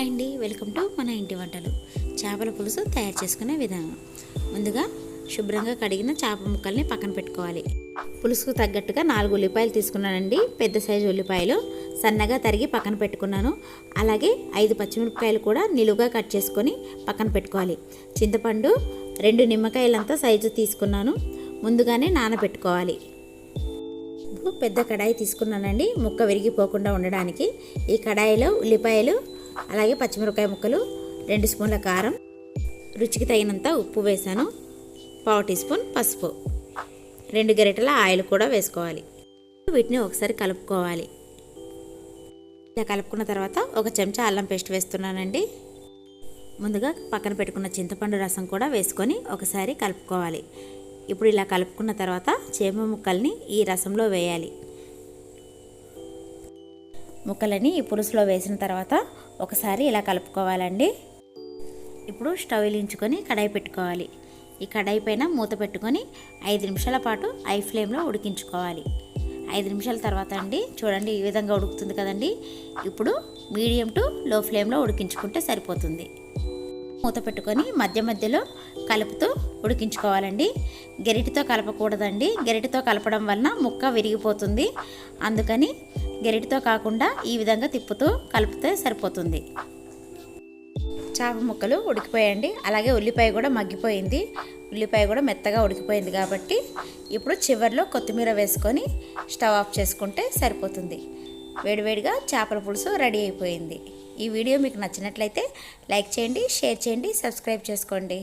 Hi అండి welcome to మన ఇంటి వంటలు. చేపల పులుసు తయారు చేసుకునే విధానం. ముందుగా శుభ్రంగా కడిగిన చేప ముక్కల్ని పక్కన పెట్టుకోవాలి. పులుసుకు తగ్గట్టుగా నాలుగు ఉల్లిపాయలు తీసుకున్నానండి. పెద్ద సైజు ఉల్లిపాయలు సన్నగా తరిగి పక్కన పెట్టుకున్నాను. అలాగే ఐదు పచ్చిమిరపకాయలు కూడా నిలువుగా కట్ చేసుకొని పక్కన పెట్టుకోవాలి. చింతపండు రెండు నిమ్మకాయలంతా సైజు తీసుకున్నాను. ముందుగానే నానబెట్టుకోవాలి. పెద్ద కడాయి తీసుకున్నానండి. ముక్క విరిగిపోకుండా ఉండడానికి ఈ కడాయిలో ఉల్లిపాయలు అలాగే పచ్చిమిరపకాయ ముక్కలు రెండు స్పూన్ల కారం రుచికి తగినంత ఉప్పు వేసాను పావు టీ స్పూన్ పసుపు. రెండు గరిటెల ఆయిల్ కూడా వేసుకోవాలి. వీటిని ఒకసారి కలుపుకోవాలి. ఇలా కలుపుకున్న తర్వాత ఒక చెంచా అల్లం పేస్ట్ వేస్తున్నానండి. ముందుగా పక్కన పెట్టుకున్న చింతపండు రసం కూడా వేసుకొని ఒకసారి కలుపుకోవాలి. ఇప్పుడు ఇలా కలుపుకున్న తర్వాత చేప ముక్కల్ని ఈ రసంలో వేయాలి. ముక్కలని ఈ పులుసులో వేసిన తర్వాత ఒకసారి ఇలా కలుపుకోవాలండి. ఇప్పుడు స్టవ్ వెలించుకొని కడాయి పెట్టుకోవాలి. ఈ కడాయి పైన మూత పెట్టుకొని ఐదు నిమిషాల పాటు ఐ ఫ్లేమ్లో ఉడికించుకోవాలి. ఐదు నిమిషాల తర్వాత అండి చూడండి ఈ విధంగా ఉడుకుతుంది కదండి. ఇప్పుడు మీడియం టు లో ఫ్లేమ్లో ఉడికించుకుంటే సరిపోతుంది. మూత పెట్టుకొని మధ్య మధ్యలో కలుపుతూ ఉడికించుకోవాలండి. గెరిటితో కలపకూడదండి. గెరిటితో కలపడం వలన ముక్క విరిగిపోతుంది. అందుకని గెరిటితో కాకుండా ఈ విధంగా తిప్పుతూ కలిపితే సరిపోతుంది. చేప ముక్కలు ఉడికిపోయండి అలాగే ఉల్లిపాయ కూడా మగ్గిపోయింది. ఉల్లిపాయ కూడా మెత్తగా ఉడికిపోయింది కాబట్టి ఇప్పుడు చివరిలో కొత్తిమీర వేసుకొని స్టవ్ ఆఫ్ చేసుకుంటే సరిపోతుంది. వేడివేడిగా చేపల పులుసు రెడీ అయిపోయింది. ఈ వీడియో మీకు నచ్చినట్లయితే లైక్ చేయండి షేర్ చేయండి సబ్స్క్రైబ్ చేసుకోండి.